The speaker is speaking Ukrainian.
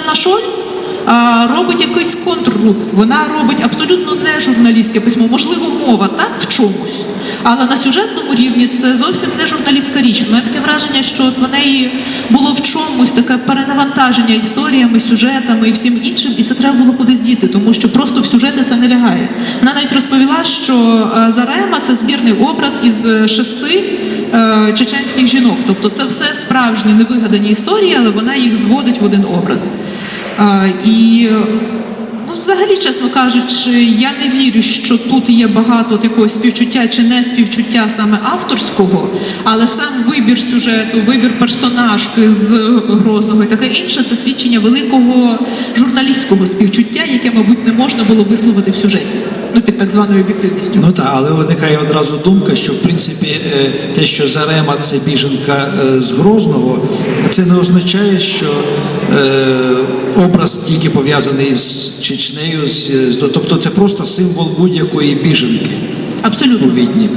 Оксана Шоль робить якийсь контррух. Вона робить абсолютно не журналістське письмо, можливо, мова так в чомусь. Але на сюжетному рівні це зовсім не журналістська річ. Мене таке враження, що от в неї було в чомусь таке перенавантаження історіями, сюжетами і всім іншим, і це треба було кудись діти, тому що просто в сюжети це не лягає. Вона навіть розповіла, що е, Зарема це збірний образ із шести е, чеченських жінок. Тобто це все справжні невигадані історії, але вона їх зводить в один образ. І ну, взагалі, чесно кажучи, я не вірю, що тут є багато от якогось співчуття чи не співчуття саме авторського, але сам вибір сюжету, вибір персонажки з Грозного і таке інше це свідчення великого журналістського співчуття, яке, мабуть, не можна було висловити в сюжеті, ну під так званою об'єктивністю. Ну так, але виникає одразу думка, що в принципі е, те, що Зарема це біженка е, з Грозного, це не означає, що е, образ тільки пов'язаний з Чечнею, з, з- тобто це просто символ будь-якої біженки Абсолютно. у Відні.